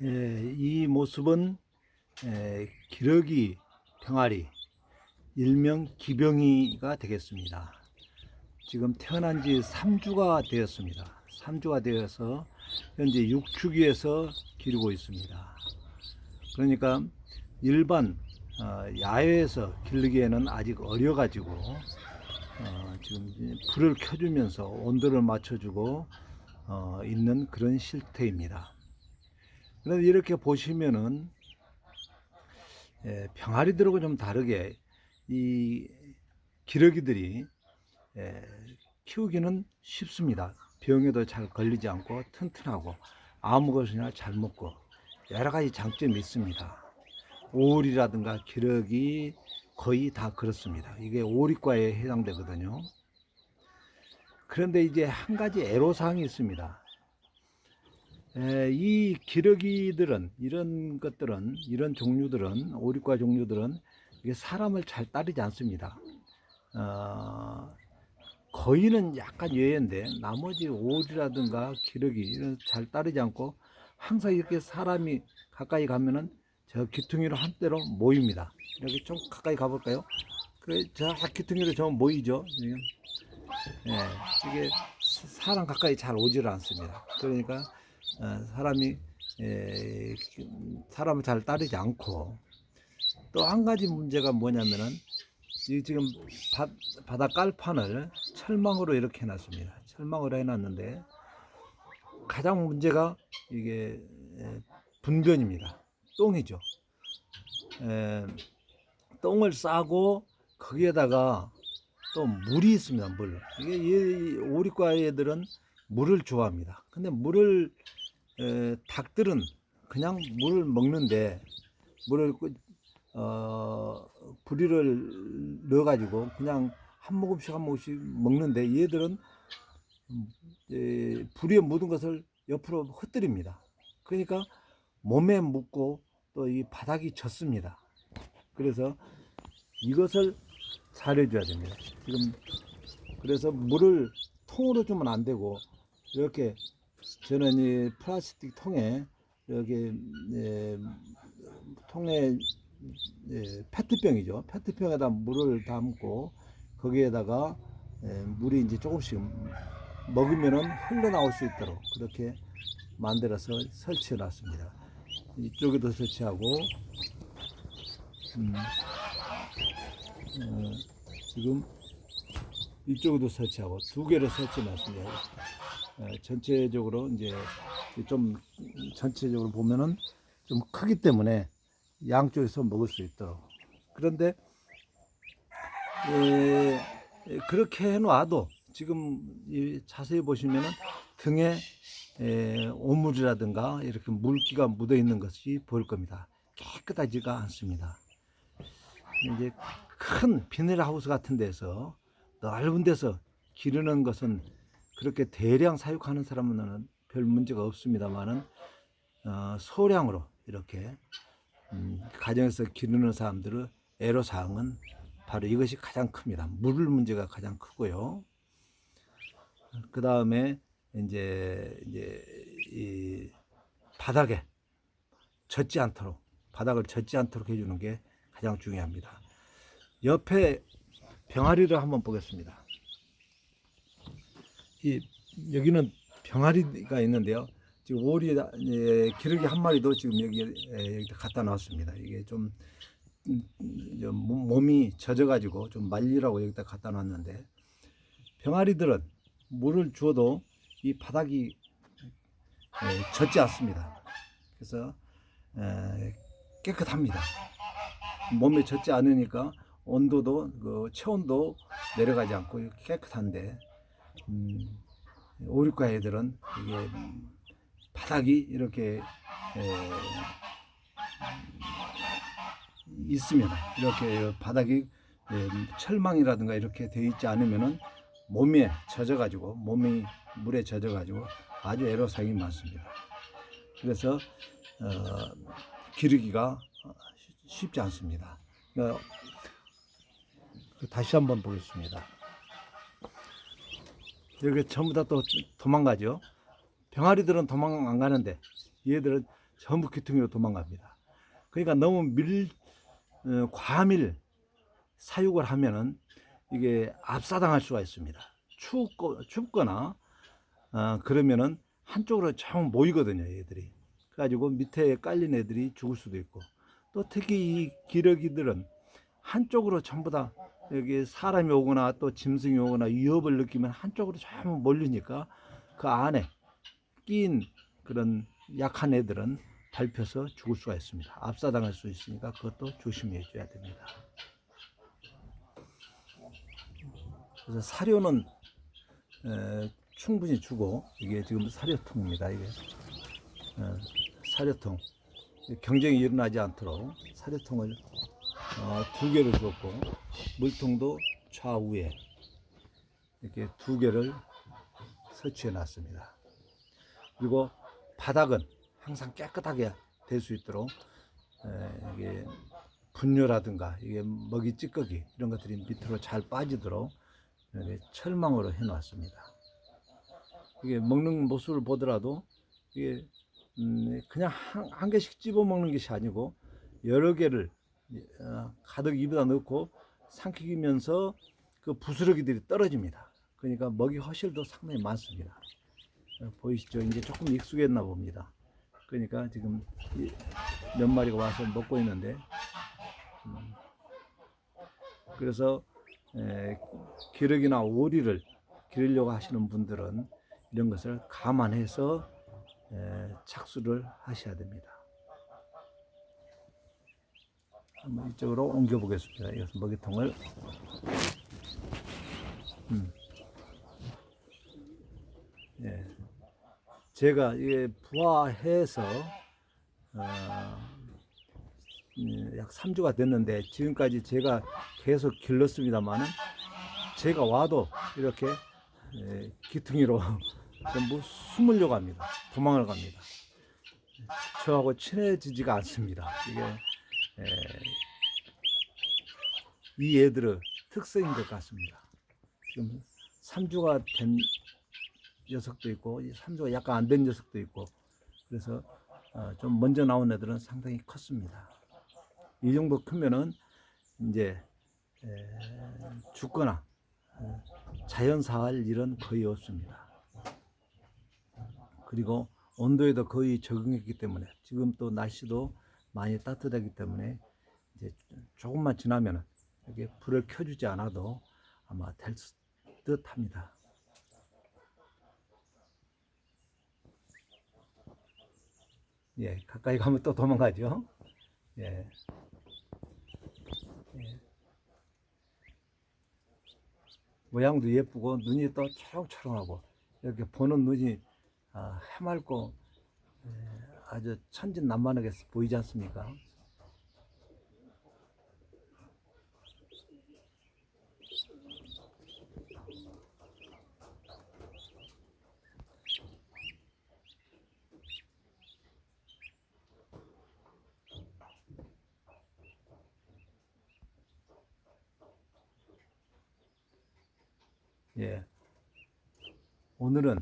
예, 이 모습은 에, 기러기 병아리 일명 기병이가 되겠습니다. 지금 태어난 지 3주가 되었습니다. 3주가 되어서 현재 6주기에서 기르고 있습니다. 그러니까 일반 어, 야외에서 기르기에는 아직 어려가지고 어, 지금 불을 켜주면서 온도를 맞춰주고 어, 있는 그런 실태입니다. 그런데 이렇게 보시면은 예, 병아리들하고 좀 다르게 이 기러기들이 예, 키우기는 쉽습니다. 병에도 잘 걸리지 않고 튼튼하고 아무 것이나 잘 먹고 여러 가지 장점이 있습니다. 오리라든가 기러기 거의 다 그렇습니다. 이게 오리과에 해당되거든요. 그런데 이제 한 가지 애로사항이 있습니다. 에, 이 기러기들은 이런 것들은 이런 종류들은 오리과 종류들은 이게 사람을 잘 따르지 않습니다. 어, 거의는 약간 예외인데 나머지 오리라든가 기러기 이런 잘 따르지 않고 항상 이렇게 사람이 가까이 가면은 저 귀퉁이로 한때로 모입니다. 이렇게 좀 가까이 가볼까요? 그저 귀퉁이로 저 모이죠. 지금. 예, 이게 사람 가까이 잘 오지를 않습니다. 그러니까 어, 사람이 에, 사람을 잘 따르지 않고 또 한 가지 문제가 뭐냐면은 이 지금 바, 바닥 깔판을 철망으로 이렇게 해놨습니다. 철망으로 해놨는데 가장 문제가 이게 에, 분변입니다. 똥이죠. 에, 똥을 싸고 거기에다가 또 물이 있습니다. 물. 이게 이 오리과 애들은 물을 좋아합니다. 근데 물을 에, 닭들은 그냥 물을 먹는데 물을 그- 어, 부리를 넣어가지고 그냥 한 모금씩 한 모금씩 먹는데 얘들은 음, 에, 부리에 묻은 것을 옆으로 흩뜨립니다. 그러니까 몸에 묻고 또 이 바닥이 젖습니다. 그래서 이것을 잘해줘야 됩니다. 지금 그래서 물을 통으로 주면 안 되고 이렇게 저는 이 플라스틱 통에 여기 에, 통에 에, 페트병이죠. 페트병에다 물을 담고 거기에다가 에, 물이 이제 조금씩 먹으면은 흘러나올 수 있도록 그렇게 만들어서 설치해 놨습니다. 이쪽에도 설치하고 음, 어, 지금 이쪽에도 설치하고 두 개를 설치해 놨습니다. 어, 전체적으로 이제 좀 전체적으로 보면은 좀 크기 때문에 양쪽에서 먹을 수 있도록. 그런데 에, 에, 그렇게 해놔도 지금 이 자세히 보시면은 등에 에, 오물이라든가 이렇게 물기가 묻어 있는 것이 보일 겁니다. 깨끗하지가 않습니다. 이제 큰 비닐하우스 같은 데서 넓은 데서 기르는 것은 그렇게 대량 사육하는 사람은 별 문제가 없습니다만은 어, 소량으로 이렇게 음, 가정에서 기르는 사람들의 애로 사항은 바로 이것이 가장 큽니다. 물 문제가 가장 크고요. 그 다음에 이제 이제 이 바닥에 젖지 않도록 바닥을 젖지 않도록 해주는 게 가장 중요합니다. 옆에 병아리를 한번 보겠습니다. 이 여기는 병아리가 있는데요. 지금 오리 예, 기러기 한 마리도 지금 여기 에, 여기 갖다 놨습니다. 이게 좀 음, 좀 몸- 몸이 젖어가지고 좀 말리라고 여기다 갖다 놨는데 병아리들은 물을 주어도 이 바닥이 에, 젖지 않습니다. 그래서 에, 깨끗합니다. 몸에 젖지 않으니까 온도도 그 체온도 내려가지 않고 깨끗한데 음, 오리과 애들은 이게 음, 바닥이 이렇게 에, 있으면 이렇게 바닥이 에, 철망이라든가 이렇게 되어 있지 않으면은 몸에 젖어가지고 몸이 물에 젖어가지고 아주 애로사항이 많습니다. 그래서 어, 기르기가 어, 쉽- 쉽지 않습니다. 어, 다시 한번 보겠습니다. 여기 전부 다 또 도망가죠. 병아리들은 도망 안 가는데 얘들은 전부 귀퉁이로 도망갑니다. 그러니까 너무 밀 어, 과밀 사육을 하면은 이게 압사당할 수가 있습니다. 춥고 춥거나 어, 그러면은 한쪽으로 정 모이거든요, 얘들이. 그래가지고 밑에 깔린 애들이 죽을 수도 있고 또 특히 이 기러기들은 한쪽으로 전부 다 여기 사람이 오거나 또 짐승이 오거나 위협을 느끼면 한쪽으로 전부 몰리니까 그 안에 끼인 그런 약한 애들은 밟혀서 죽을 수가 있습니다. 압사당할 수 있으니까 그것도 조심해 줘야 됩니다. 그래서 사료는 에, 충분히 주고 이게 지금 사료통입니다. 이게 어, 사료통 경쟁이 일어나지 않도록 사료통을 어, 두 개를 줬고 물통도 좌우에 이렇게 두 개를 설치해 놨습니다. 그리고 바닥은 항상 깨끗하게 될 수 있도록 에, 이게 분뇨라든가 이게 먹이 찌꺼기 이런 것들이 밑으로 잘 빠지도록 이렇게 철망으로 해 놨습니다. 이게 먹는 모습을 보더라도 이게 음, 그냥 한, 한 개씩 집어 먹는 것이 아니고 여러 개를 어, 가득 입에다 넣고 삼키면서 그 부스러기들이 떨어집니다. 그러니까 먹이 허실도 상당히 많습니다. 어, 보이시죠? 이제 조금 익숙했나 봅니다. 그러니까 지금 이몇 마리가 와서 먹고 있는데, 음, 그래서 에, 기러기나 오리를 기르려고 하시는 분들은 이런 것을 감안해서 에, 착수를 하셔야 됩니다. 한번 이쪽으로 옮겨 보겠습니다. 이것은 먹이통을 음. 예. 제가 이게 부화해서 어, 음, 약 3주가 됐는데 지금까지 제가 계속 길렀습니다만은 제가 와도 이렇게 에, 기퉁이로 전부 숨으려고 합니다. 도망을 갑니다. 저하고 친해지지가 않습니다. 이게 에, 이 애들의 특성인 것 같습니다. 지금 3주가 된 녀석도 있고 3주가 약간 안 된 녀석도 있고 그래서 어, 좀 먼저 나온 애들은 상당히 컸습니다. 이 정도 크면은 이제 에, 죽거나 어, 자연사할 일은 거의 없습니다. 그리고 온도에도 거의 적응했기 때문에 지금 또 날씨도 많이 따뜻하기 때문에 이제 조금만 지나면은 이렇게 불을 켜주지 않아도 아마 될 듯합니다. 예, 가까이 가면 또 도망가죠. 예. 예. 모양도 예쁘고 눈이 또 초롱초롱하고 이렇게 보는 눈이 아, 해맑고 예, 아주 천진난만하게 보이지 않습니까? 예. 오늘은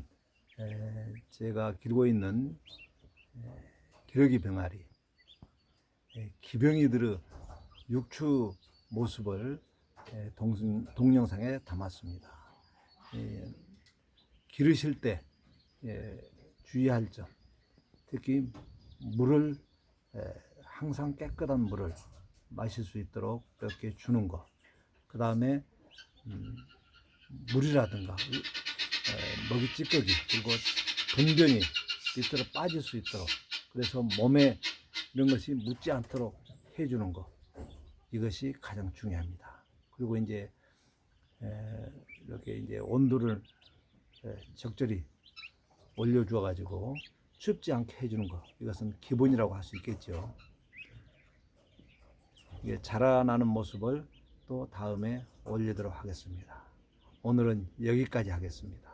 에, 제가 기르고 있는 에, 기러기 병아리, 에, 기병이들의 육추 모습을 에, 동, 동영상에 담았습니다. 에, 기르실 때 에, 주의할 점, 특히 물을 에, 항상 깨끗한 물을 마실 수 있도록 이렇게 주는 것. 그 다음에 음, 물이라든가 에, 먹이 찌꺼기 그리고 분변이 밑으로 빠질 수 있도록 그래서 몸에 이런 것이 묻지 않도록 해주는 것 이것이 가장 중요합니다. 그리고 이제 에, 이렇게 이제 온도를 에, 적절히 올려주어 가지고 춥지 않게 해주는 것 이것은 기본이라고 할 수 있겠죠. 이게 자라나는 모습을 또 다음에 올리도록 하겠습니다. 오늘은 여기까지 하겠습니다.